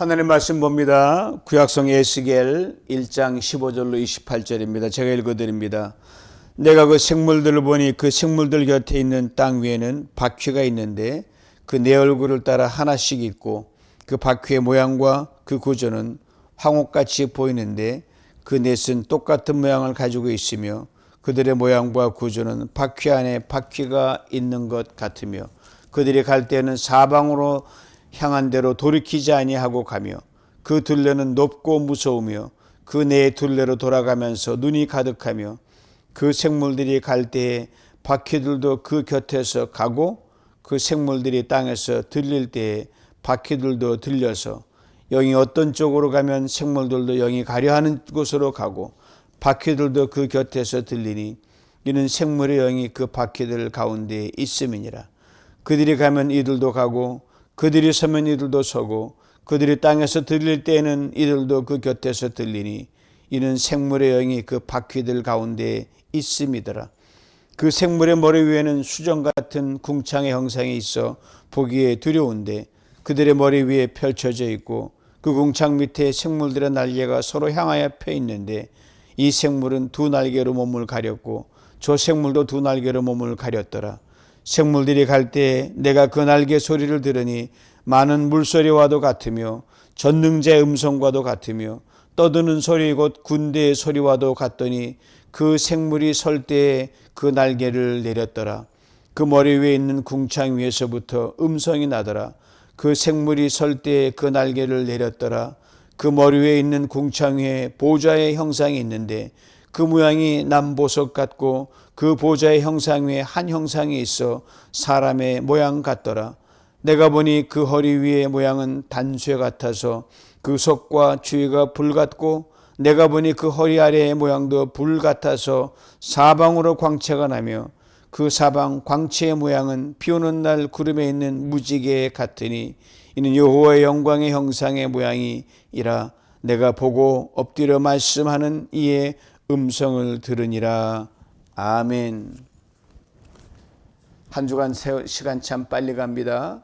하나님 말씀 봅니다. 구약성 에스겔 1장 15절로 28절입니다. 제가 읽어드립니다. 내가 그 생물들을 보니 그 생물들 곁에 있는 땅 위에는 바퀴가 있는데 그 내 얼굴을 따라 하나씩 있고 그 바퀴의 모양과 그 구조는 황옥같이 보이는데 그 넷은 똑같은 모양을 가지고 있으며 그들의 모양과 구조는 바퀴 안에 바퀴가 있는 것 같으며 그들이 갈 때는 사방으로 향한 대로 돌이키지 아니하고 가며 그 둘레는 높고 무서우며 그네 둘레로 돌아가면서 눈이 가득하며 그 생물들이 갈 때에 바퀴들도 그 곁에서 가고 그 생물들이 땅에서 들릴 때에 바퀴들도 들려서 영이 어떤 쪽으로 가면 생물들도 영이 가려 하는 곳으로 가고 바퀴들도 그 곁에서 들리니 이는 생물의 영이 그 바퀴들 가운데 있음이니라. 그들이 가면 이들도 가고 그들이 서면 이들도 서고 그들이 땅에서 들릴 때에는 이들도 그 곁에서 들리니 이는 생물의 영이 그 바퀴들 가운데 있음이더라 그 생물의 머리 위에는 수정 같은 궁창의 형상이 있어 보기에 두려운데 그들의 머리 위에 펼쳐져 있고 그 궁창 밑에 생물들의 날개가 서로 향하여 펴 있는데 이 생물은 두 날개로 몸을 가렸고 저 생물도 두 날개로 몸을 가렸더라. 생물들이 갈 때 내가 그 날개 소리를 들으니 많은 물소리와도 같으며 전능자의 음성과도 같으며 떠드는 소리 곧 군대의 소리와도 같더니 그 생물이 설 때에 그 날개를 내렸더라. 그 머리 위에 있는 궁창 위에서부터 음성이 나더라. 그 생물이 설 때에 그 날개를 내렸더라. 그 머리 위에 있는 궁창 위에 보좌의 형상이 있는데 그 모양이 남보석 같고 그 보좌의 형상 위에 한 형상이 있어 사람의 모양 같더라. 내가 보니 그 허리 위의 모양은 단쇠 같아서 그 속과 주위가 불 같고 내가 보니 그 허리 아래의 모양도 불 같아서 사방으로 광채가 나며 그 사방 광채의 모양은 비 오는 날 구름에 있는 무지개 같으니 이는 여호와의 영광의 형상의 모양이라 내가 보고 엎드려 말씀하는 이의 음성을 들으니라 아멘. 한 주간 시간 참 빨리 갑니다.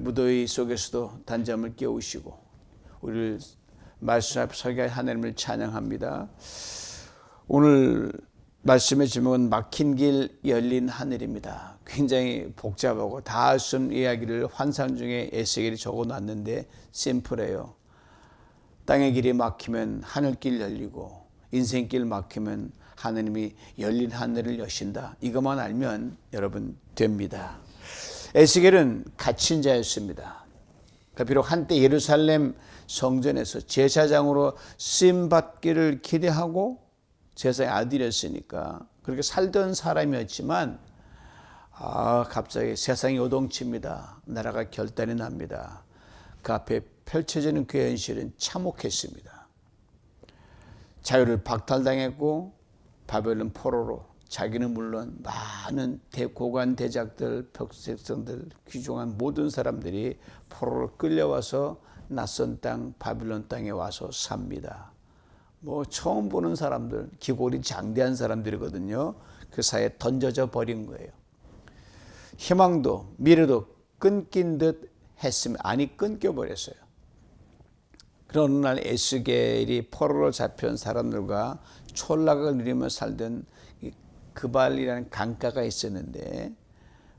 무더위 속에서도 단잠을 깨우시고 우리를 말씀 앞 서게 하나님을 찬양합니다. 오늘 말씀의 제목은 막힌 길 열린 하늘입니다. 굉장히 복잡하고 다 할 수 없는 이야기를 환상 중에 에스겔이 적어놨는데 심플해요. 땅의 길이 막히면 하늘길 열리고 인생길 막히면 하느님이 열린 하늘을 여신다. 이것만 알면 여러분 됩니다. 에스겔은 갇힌 자였습니다. 그러니까 비록 한때 예루살렘 성전에서 제사장으로 쓰임 받기를 기대하고 제사의 아들이었으니까 그렇게 살던 사람이었지만 아 갑자기 세상이 요동칩니다. 나라가 결단이 납니다. 그 앞에 펼쳐지는 그 현실은 참혹했습니다. 자유를 박탈당했고 바벨론 포로로 자기는 물론 많은 대고관 대작들, 벽색성들, 귀중한 모든 사람들이 포로로 끌려와서 낯선 땅 바빌론 땅에 와서 삽니다. 뭐 처음 보는 사람들, 기골이 장대한 사람들이거든요. 그 사이에 던져져 버린 거예요. 희망도 미래도 끊긴 듯 했으면 아니 끊겨 버렸어요. 그런 날 에스겔이 포로로 잡혀온 사람들과 촌락을 누리며 살던 그발이라는 강가가 있었는데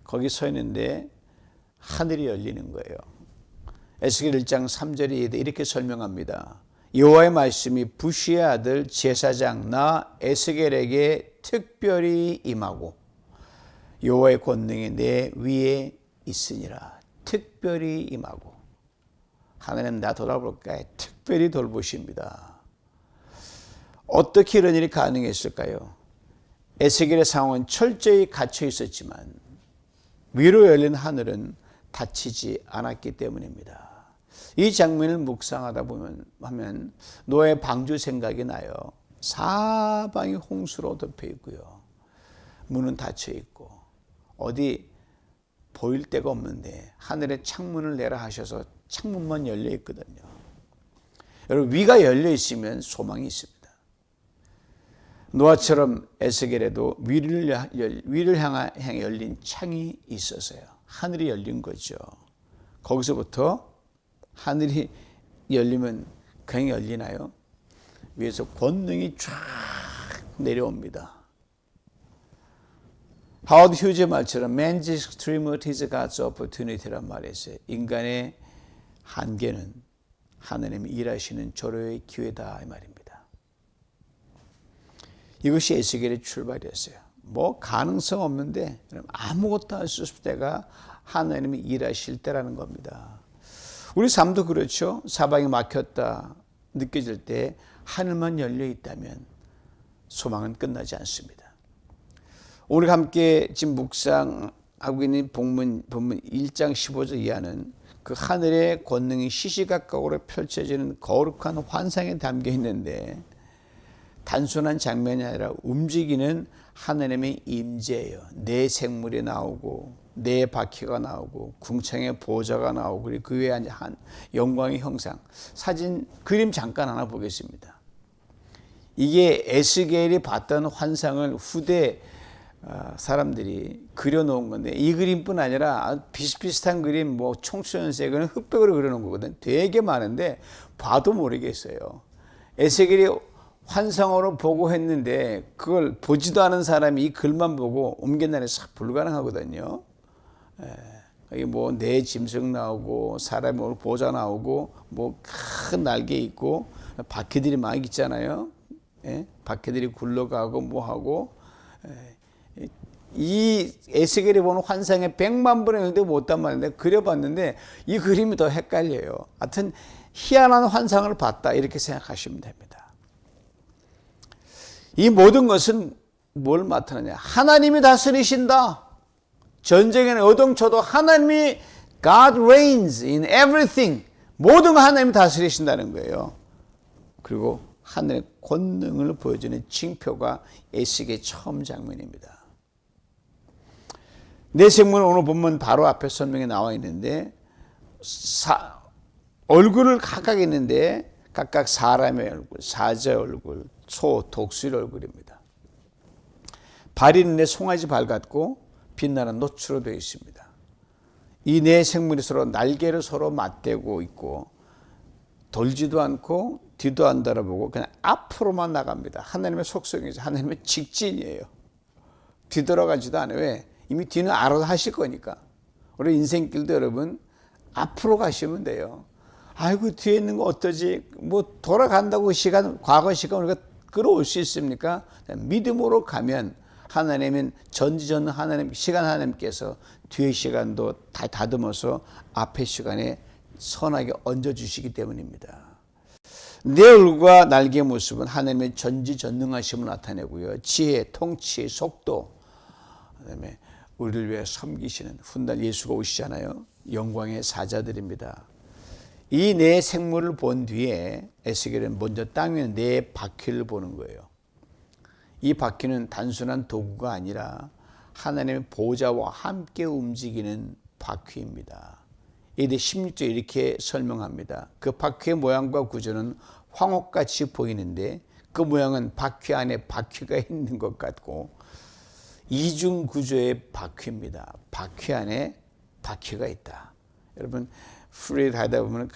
거기 서 있는데 하늘이 열리는 거예요. 에스겔 1장 3절이 이렇게 설명합니다. 여호와의 말씀이 부시의 아들 제사장 나 에스겔에게 특별히 임하고 여호와의 권능이 내 위에 있으니라. 특별히 임하고 하나님 나 돌아볼까 특별히 돌보십니다. 어떻게 이런 일이 가능했을까요? 에스겔의 상황은 철저히 갇혀 있었지만 위로 열린 하늘은 닫히지 않았기 때문입니다. 이 장면을 묵상하다 보면 하면 노예 방주 생각이 나요. 사방이 홍수로 덮여 있고요. 문은 닫혀 있고 어디 보일 데가 없는데 하늘에 창문을 내라 하셔서 창문만 열려 있거든요. 여러분 위가 열려 있으면 소망이 있습니다. 노아처럼 에스겔에도 위를, 열, 위를 향해 열린 창이 있었어요. 하늘이 열린 거죠. 거기서부터 하늘이 열리면 그냥 열리나요? 위에서 권능이 쫙 내려옵니다. 하워드 휴즈의 말처럼 man's extremity is God's opportunity란 말이 있어요. 인간의 한계는 하나님이 일하시는 조로의 기회다 이 말입니다. 이것이 에스겔의 출발이었어요. 뭐 가능성 없는데 아무것도 할 수 없을 때가 하나님이 일하실 때라는 겁니다. 우리 삶도 그렇죠. 사방이 막혔다 느껴질 때 하늘만 열려 있다면 소망은 끝나지 않습니다. 오늘 함께 지금 묵상하고 있는 본문, 본문 1장 15절 이하는 그 하늘의 권능이 시시각각으로 펼쳐지는 거룩한 환상에 담겨 있는데 단순한 장면이 아니라 움직이는 하나님의 임재예요. 내 생물이 나오고 내 바퀴가 나오고 궁창의 보좌가 나오고 그리고 그 외에 한 영광의 형상 사진 그림 잠깐 하나 보겠습니다. 이게 에스겔이 봤던 환상을 후대 어, 사람들이 그려놓은 건데 이 그림뿐 아니라 비슷비슷한 그림 뭐 총수연색은 흑백으로 그려놓은 거거든. 되게 많은데 봐도 모르겠어요. 에스겔이 환상으로 보고 했는데 그걸 보지도 않은 사람이 이 글만 보고 옮긴다는 싹 불가능하거든요. 여기 뭐내 짐승 나오고 사람이 오늘 보자 나오고 뭐 큰 날개 있고 바퀴들이 막 있잖아요. 예? 바퀴들이 굴러가고 뭐 하고 예. 이 에스겔이 보는 환상의 백만 분의 1도 못단 말인데 그려봤는데 이 그림이 더 헷갈려요. 하여튼 희한한 환상을 봤다 이렇게 생각하시면 됩니다. 이 모든 것은 뭘 나타나냐? 하나님이 다스리신다. 전쟁에는 어동쳐도 하나님이 God reigns in everything. 모든 거 하나님이 다스리신다는 거예요. 그리고 하늘의 권능을 보여주는 징표가 에스겔 처음 장면입니다. 내 생물은 오늘 보면 바로 앞에 설명에 나와 있는데 사, 얼굴을 각각 있는데 각각 사람의 얼굴, 사자의 얼굴, 소, 독수리 얼굴입니다. 발이 있는데 송아지 발 같고 빛나는 노추로 되어 있습니다. 이 네 생물이 서로 날개를 서로 맞대고 있고 돌지도 않고 뒤도 안 돌아보고 그냥 앞으로만 나갑니다. 하나님의 속성이죠. 하나님의 직진이에요. 뒤돌아가지도 않아요. 왜? 이미 뒤는 알아서 하실 거니까. 우리 인생길도 여러분 앞으로 가시면 돼요. 아이고 뒤에 있는 거 어떠지? 뭐 돌아간다고 시간 과거 시간 우리가 끌어올 수 있습니까? 믿음으로 가면 하나님은 전지전 하나님 시간 하나님께서 뒤의 시간도 다 다듬어서 앞의 시간에 선하게 얹어 주시기 때문입니다. 내 얼굴과 날개의 모습은 하나님의 전지전능하심을 나타내고요. 지혜, 통치, 속도, 그다음에 우리를 위해 섬기시는 훗날 예수가 오시잖아요. 영광의 사자들입니다. 이 네 생물을 본 뒤에 에스겔은 먼저 땅에 네 바퀴를 보는 거예요. 이 바퀴는 단순한 도구가 아니라 하나님의 보좌와 함께 움직이는 바퀴입니다. 이대 16절 이렇게 설명합니다. 그 바퀴의 모양과 구조는 황옥같이 보이는데 그 모양은 바퀴 안에 바퀴가 있는 것 같고 이중 구조의 바퀴입니다. 바퀴 안에 바퀴가 있다. 여러분 프리 하다 보면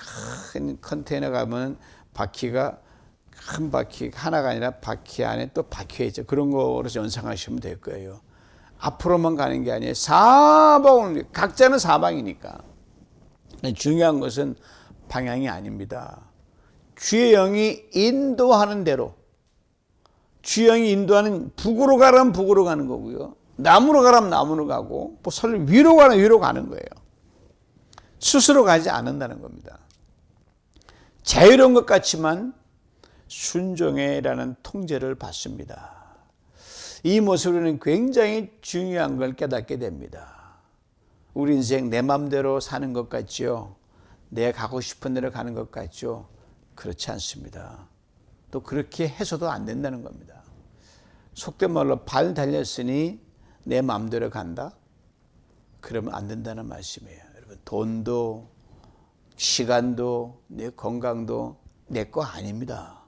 큰 컨테이너 가면 바퀴가 큰 바퀴 하나가 아니라 바퀴 안에 또 바퀴가 있죠. 그런 거로 연상하시면 될 거예요. 앞으로만 가는 게 아니에요. 사방을 각자는 사방이니까. 중요한 것은 방향이 아닙니다. 주의 영이 인도하는 대로 주의 영이 인도하는 북으로 가라면 북으로 가는 거고요. 남으로 가라면 남으로 가고 뭐설 위로 가면 위로 가는 거예요. 스스로 가지 않는다는 겁니다. 자유로운 것 같지만 순종해라는 통제를 받습니다. 이 모습으로는 굉장히 중요한 걸 깨닫게 됩니다. 우리 인생 내 맘대로 사는 것 같죠? 내가 가고 싶은 대로 가는 것 같죠? 그렇지 않습니다. 또 그렇게 해서도 안 된다는 겁니다. 속된 말로 발 달렸으니 내 마음대로 간다? 그러면 안 된다는 말씀이에요. 여러분, 돈도, 시간도, 내 건강도 내 거 아닙니다.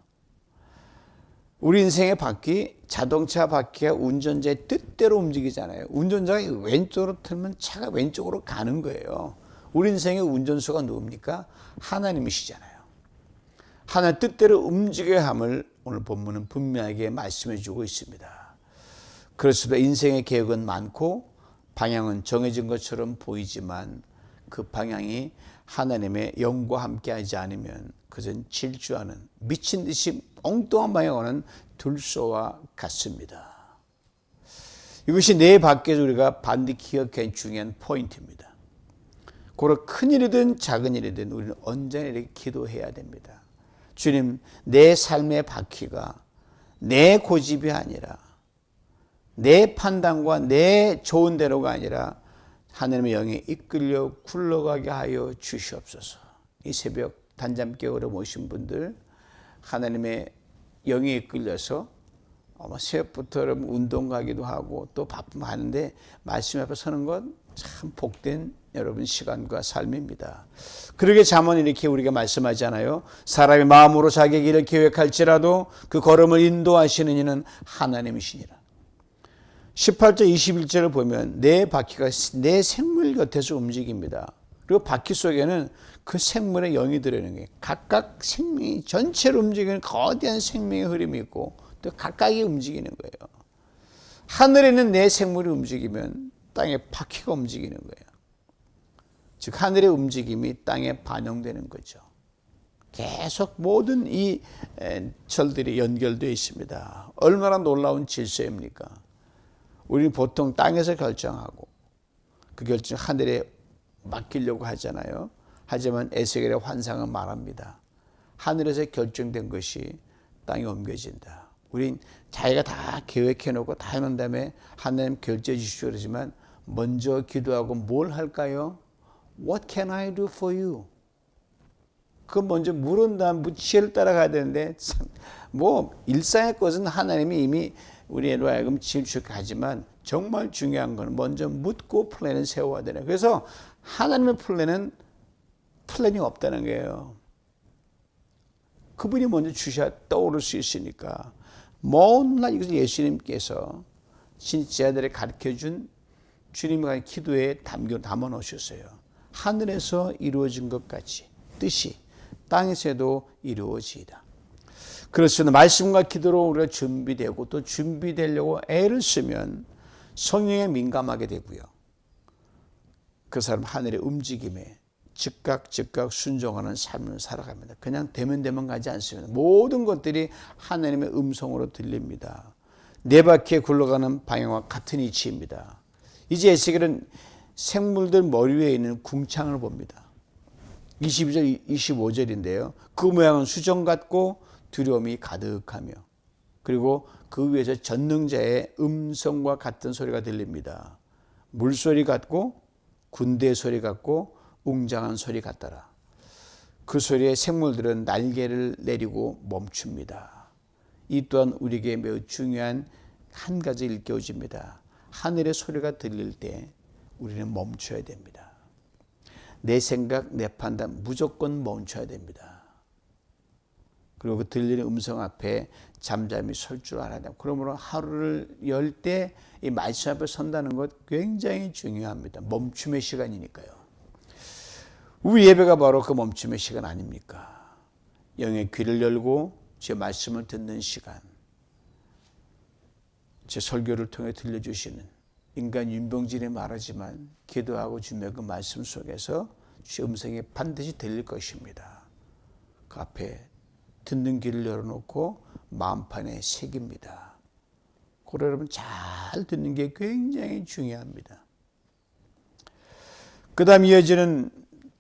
우리 인생의 바퀴, 자동차 바퀴가 운전자의 뜻대로 움직이잖아요. 운전자가 왼쪽으로 틀면 차가 왼쪽으로 가는 거예요. 우리 인생의 운전수가 누굽니까? 하나님이시잖아요. 하나님 뜻대로 움직여야 함을 오늘 본문은 분명하게 말씀해 주고 있습니다. 그렇습니다. 인생의 계획은 많고 방향은 정해진 것처럼 보이지만 그 방향이 하나님의 영과 함께 하지 않으면 그것은 질주하는 미친 듯이 엉뚱한 방향으로는 들소와 같습니다. 이것이 내 밖에서 우리가 반드시 기억해야 중요한 포인트입니다. 고로 큰 일이든 작은 일이든 우리는 언제나 이렇게 기도해야 됩니다. 주님, 내 삶의 바퀴가 내 고집이 아니라 내 판단과 내 좋은 대로가 아니라 하나님의 영에 이끌려 굴러가게 하여 주시옵소서. 이 새벽 단잠 깨우러 모신 분들 하나님의 영에 이끌려서 아마 새벽부터 운동 가기도 하고 또 바쁘면 하는데 말씀 앞에 서는 건 참 복된 여러분 시간과 삶입니다. 그러게 잠언 이렇게 우리가 말씀하잖아요. 사람이 마음으로 자기 길을 계획할지라도 그 걸음을 인도하시는 이는 하나님이시니라. 18절 21절을 보면 내 바퀴가 내 생물 곁에서 움직입니다. 그리고 바퀴 속에는 그 생물의 영이 들어있는 거예요. 각각 생명이 전체로 움직이는 거대한 생명의 흐름이 있고 또 각각이 움직이는 거예요. 하늘에 있는 내 생물이 움직이면 땅에 바퀴가 움직이는 거예요. 즉 하늘의 움직임이 땅에 반영되는 거죠. 계속 모든 이 철들이 연결되어 있습니다. 얼마나 놀라운 질서입니까? 우리는 보통 땅에서 결정하고 그 결정 하늘에 맡기려고 하잖아요. 하지만 에스겔의 환상은 말합니다. 하늘에서 결정된 것이 땅에 옮겨진다. 우린 자기가 다 계획해 놓고 다 해놓은 다음에 하나님 결제해 주시오 그러지만 먼저 기도하고 뭘 할까요? What can I do for you? 그 먼저 물은 다음 지혜를 따라가야 되는데 뭐 일상의 것은 하나님이 이미 우리로 하여금 지혜주게 하지만 정말 중요한 건 먼저 묻고 플랜을 세워야 되네. 그래서 하나님의 플랜은 플랜이 없다는 거예요. 그분이 먼저 주셔야 떠오를 수 있으니까 먼 날 이것을 예수님께서 신자들에 가르쳐 준 주님의 기도에 담겨 담아 놓으셨어요. 하늘에서 이루어진 것 같이 뜻이 땅에서도 이루어지이다. 그렇습니다. 말씀과 기도로 우리가 준비되고 또 준비되려고 애를 쓰면 성령에 민감하게 되고요. 그 사람 하늘의 움직임에 즉각 즉각 순종하는 삶을 살아갑니다. 그냥 되면 되면 가지 않습니다. 모든 것들이 하나님의 음성으로 들립니다. 네 바퀴에 굴러가는 방향과 같은 이치입니다. 이제 에스겔은 생물들 머리 위에 있는 궁창을 봅니다. 22절, 25절인데요. 그 모양은 수정 같고 두려움이 가득하며 그리고 그 위에서 전능자의 음성과 같은 소리가 들립니다. 물소리 같고 군대 소리 같고 웅장한 소리 같더라. 그 소리에 생물들은 날개를 내리고 멈춥니다. 이 또한 우리에게 매우 중요한 한 가지 일깨워집니다. 하늘의 소리가 들릴 때 우리는 멈춰야 됩니다. 내 생각, 내 판단 무조건 멈춰야 됩니다. 그리고 그 들리는 음성 앞에 잠잠히 설 줄 알아야 돼요. 그러므로 하루를 열 때 이 말씀 앞에 선다는 것 굉장히 중요합니다. 멈춤의 시간이니까요. 우리 예배가 바로 그 멈춤의 시간 아닙니까? 영의 귀를 열고 제 말씀을 듣는 시간. 제 설교를 통해 들려주시는 인간 윤병진이 말하지만 기도하고 주며 그 말씀 속에서 주의 음성이 반드시 들릴 것입니다. 그 앞에 듣는 길을 열어놓고 마음판에 새깁니다. 그래 여러분 잘 듣는 게 굉장히 중요합니다. 그 다음 이어지는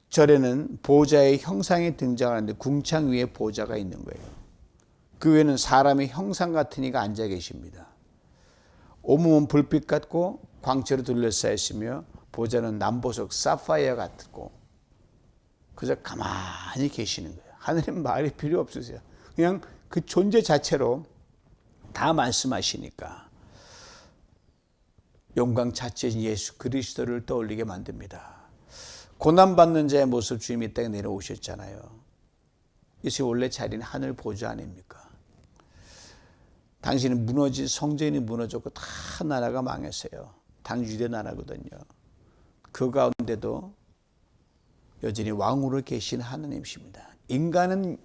절에는 보좌의 형상이 등장하는데 궁창 위에 보좌가 있는 거예요. 그 위에는 사람의 형상 같은 이가 앉아 계십니다. 온몸은 불빛 같고 광채로 둘러싸여 있으며 보좌는 남보석 사파이어 같고 그저 가만히 계시는 거예요. 하늘님 말이 필요 없으세요. 그냥 그 존재 자체로 다 말씀하시니까 영광 자체인 예수 그리스도를 떠올리게 만듭니다. 고난받는 자의 모습 주님이 땅에 내려오셨잖아요. 이것이 원래 자리는 하늘 보좌 아닙니까? 당신은 무너진 성전이 무너졌고 다 나라가 망했어요. 당 유대 나라거든요. 그 가운데도 여전히 왕으로 계신 하나님이십니다. 인간은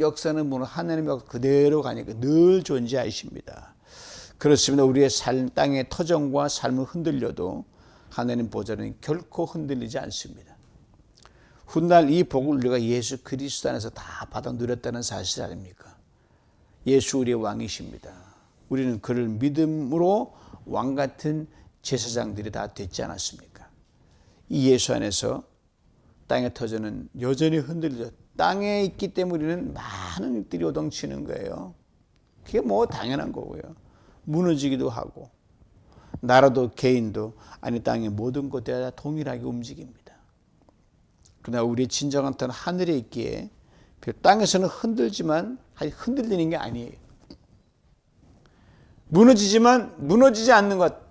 역사는 뭐 하나님의 역사 그대로 가니까 늘 존재하십니다. 그렇습니다. 우리의 삶, 땅의 터전과 삶을 흔들려도 하나님 보좌는 결코 흔들리지 않습니다. 훗날 이 복을 우리가 예수 그리스도 안에서 다 받아 누렸다는 사실 아닙니까? 예수 우리의 왕이십니다. 우리는 그를 믿음으로 왕 같은 제사장들이 다 됐지 않았습니까? 이 예수 안에서 땅의 터전은 여전히 흔들려 땅에 있기 때문에 우리는 많은 일들이 오동치는 거예요. 그게 뭐 당연한 거고요. 무너지기도 하고 나라도 개인도 아니 땅의 모든 곳에 다 동일하게 움직입니다. 그러나 우리의 진정한 터는 하늘에 있기에 땅에서는 흔들지만 흔들리는 게 아니에요. 무너지지만 무너지지 않는 것.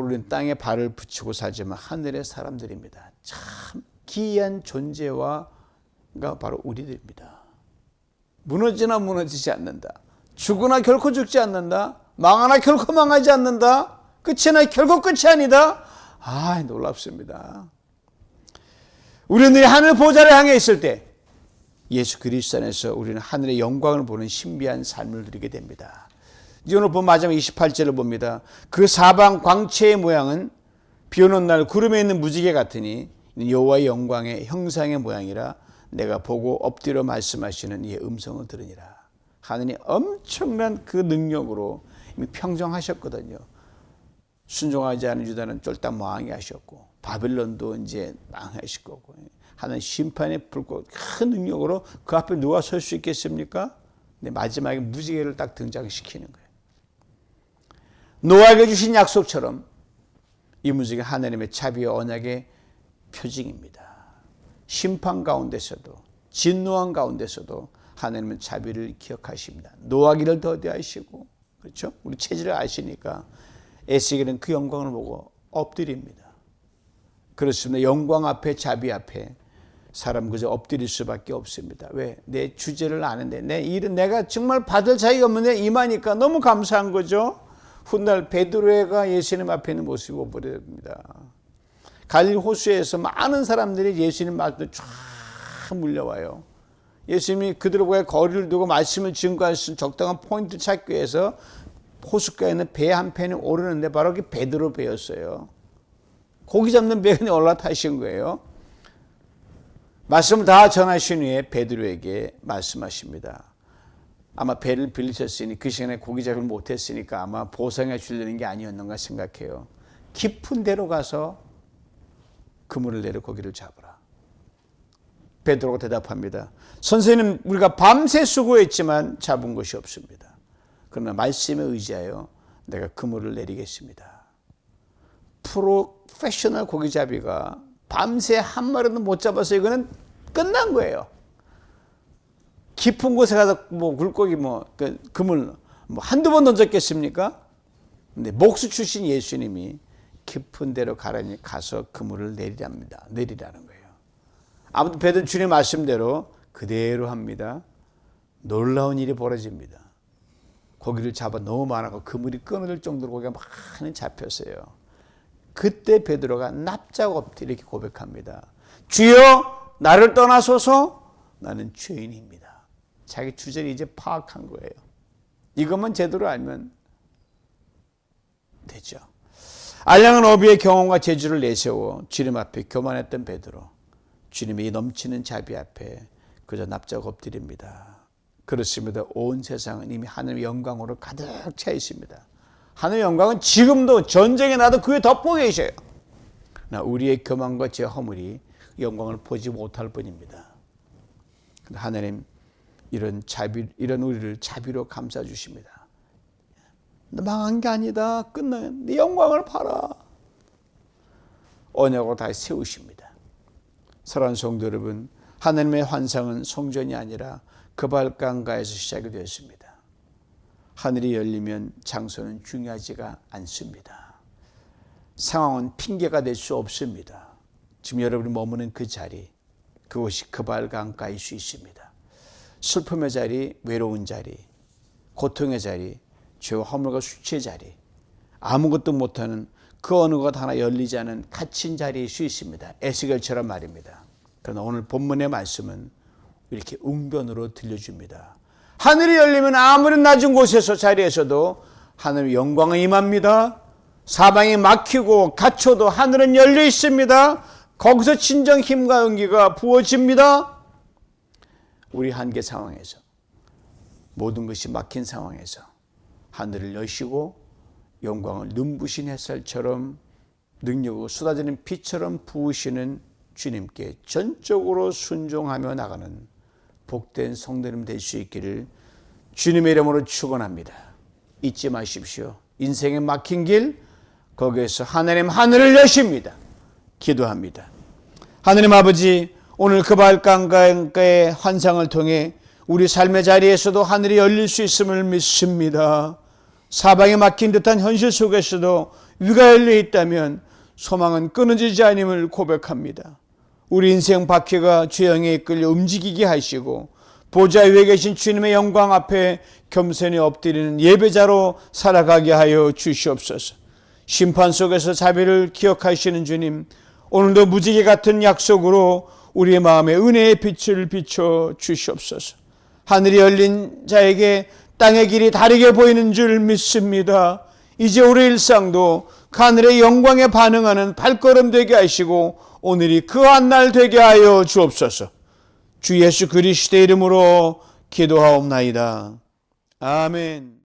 우리는 땅에 발을 붙이고 살지만 하늘의 사람들입니다. 참 기이한 존재와가 바로 우리들입니다. 무너지나 무너지지 않는다. 죽으나 결코 죽지 않는다. 망하나 결코 망하지 않는다. 끝이나 결코 끝이 아니다. 아, 놀랍습니다. 우리는 하늘 보좌를 향해 있을 때 예수 그리스도 안에서 우리는 하늘의 영광을 보는 신비한 삶을 누리게 됩니다. 오늘 본 마지막 28절을 봅니다. 그 사방 광채의 모양은 비 오는 날 구름에 있는 무지개 같으니 여호와의 영광의 형상의 모양이라 내가 보고 엎드려 말씀하시는 이의 음성을 들으니라. 하느님 엄청난 그 능력으로 이미 평정하셨거든요. 순종하지 않은 유다는 쫄딱 망하게 하셨고 바빌론도 이제 망하실 거고 하는 심판의 불꽃 큰 능력으로 그 앞에 누가 설 수 있겠습니까? 근데 마지막에 무지개를 딱 등장시키는 거예요. 노아에게 주신 약속처럼 이 무지개 하나님의 자비와 언약의 표징입니다. 심판 가운데서도 진노한 가운데서도 하나님은 자비를 기억하십니다. 노하기를 더디하시고 그렇죠? 우리 체질을 아시니까 에스겔은 그 영광을 보고 엎드립니다. 그렇습니다. 영광 앞에 자비 앞에 사람 그저 엎드릴 수밖에 없습니다. 왜? 내 주제를 아는데 내 일은 내가 정말 받을 자격이 없는데 임하니까 너무 감사한 거죠. 훗날 베드로가 예수님 앞에 있는 모습을 보렵니다. 갈릴 호수에서 많은 사람들이 예수님 앞에 쫙 물려와요. 예수님이 그들과 거리를 두고 말씀을 증거할 수 있는 적당한 포인트 찾기 위해서 호숫가에 있는 배 한 편이 오르는데 바로 그 베드로 배였어요. 고기 잡는 배에 올라타신 거예요. 말씀을 다 전하신 후에 베드로에게 말씀하십니다. 아마 배를 빌리셨으니 그 시간에 고기 잡을 못했으니까 아마 보상해 주려는 게 아니었는가 생각해요. 깊은 데로 가서 그물을 내려 고기를 잡으라. 베드로가 대답합니다. 선생님, 우리가 밤새 수고했지만 잡은 것이 없습니다. 그러나 말씀에 의지하여 내가 그물을 내리겠습니다. 프로페셔널 고기잡이가 밤새 한 마리도 못 잡아서 이거는 끝난 거예요. 깊은 곳에 가서 뭐 물고기 뭐그 그물 뭐 한두 번 던졌겠습니까? 근데 목수 출신 예수님이 깊은 데로 가라니 가서 그물을 내리랍니다. 내리라는 거예요. 아무튼 베드로 주님 말씀대로 그대로 합니다. 놀라운 일이 벌어집니다. 고기를 잡아 너무 많아서 그물이 끊어질 정도로 고기가 많이 잡혔어요. 그때 베드로가 납작 엎드 이렇게 고백합니다. 주여 나를 떠나소서 나는 죄인입니다. 자기 주제를 이제 파악한 거예요. 이것만 제대로 알면 되죠. 알량한 어비의 경험과 재주를 내세워 주님 앞에 교만했던 베드로 주님의 넘치는 자비 앞에 그저 납작 엎드립니다. 그렇습니다. 온 세상은 이미 하늘의 영광으로 가득 차 있습니다. 하늘의 영광은 지금도 전쟁에 나도 그에 덮고 계셔요. 나 우리의 교만과 제 허물이 영광을 보지 못할 뿐입니다. 하나님 이런 자비 이런 우리를 자비로 감싸 주십니다. 망한 게 아니다. 끝난 네 영광을 봐라. 언약으로 다시 세우십니다. 사랑하는 성도 여러분, 하나님의 환상은 성전이 아니라 그발강가에서 시작이 되었습니다. 하늘이 열리면 장소는 중요하지가 않습니다. 상황은 핑계가 될 수 없습니다. 지금 여러분이 머무는 그 자리, 그곳이 그발강가일 수 있습니다. 슬픔의 자리, 외로운 자리, 고통의 자리, 죄와 허물과 수치의 자리, 아무것도 못하는 그 어느 것 하나 열리지 않은 갇힌 자리일 수 있습니다. 에스겔처럼 말입니다. 그러나 오늘 본문의 말씀은 이렇게 웅변으로 들려줍니다. 하늘이 열리면 아무리 낮은 곳에서 자리에서도 하늘 영광이 임합니다. 사방이 막히고 갇혀도 하늘은 열려 있습니다. 거기서 진정 힘과 용기가 부어집니다. 우리 한계 상황에서 모든 것이 막힌 상황에서 하늘을 여시고 영광을 눈부신 햇살처럼 능력으로 쏟아지는 빛처럼 부으시는 주님께 전적으로 순종하며 나가는 복된 성도님 될 수 있기를 주님의 이름으로 축원합니다. 잊지 마십시오. 인생에 막힌 길 거기에서 하나님 하늘을 여십니다. 기도합니다. 하나님 아버지 오늘 그 발강가의 환상을 통해 우리 삶의 자리에서도 하늘이 열릴 수 있음을 믿습니다. 사방에 막힌 듯한 현실 속에서도 위가 열려 있다면 소망은 끊어지지 않음을 고백합니다. 우리 인생 바퀴가 죄영에 이끌려 움직이게 하시고 보좌 위에 계신 주님의 영광 앞에 겸손히 엎드리는 예배자로 살아가게 하여 주시옵소서. 심판 속에서 자비를 기억하시는 주님, 오늘도 무지개 같은 약속으로 우리의 마음에 은혜의 빛을 비춰 주시옵소서. 하늘이 열린 자에게 땅의 길이 다르게 보이는 줄 믿습니다. 이제 우리 일상도 그 하늘의 영광에 반응하는 발걸음 되게 하시고 오늘이 그한 날 되게 하여 주옵소서. 주 예수 그리스도의 이름으로 기도하옵나이다. 아멘.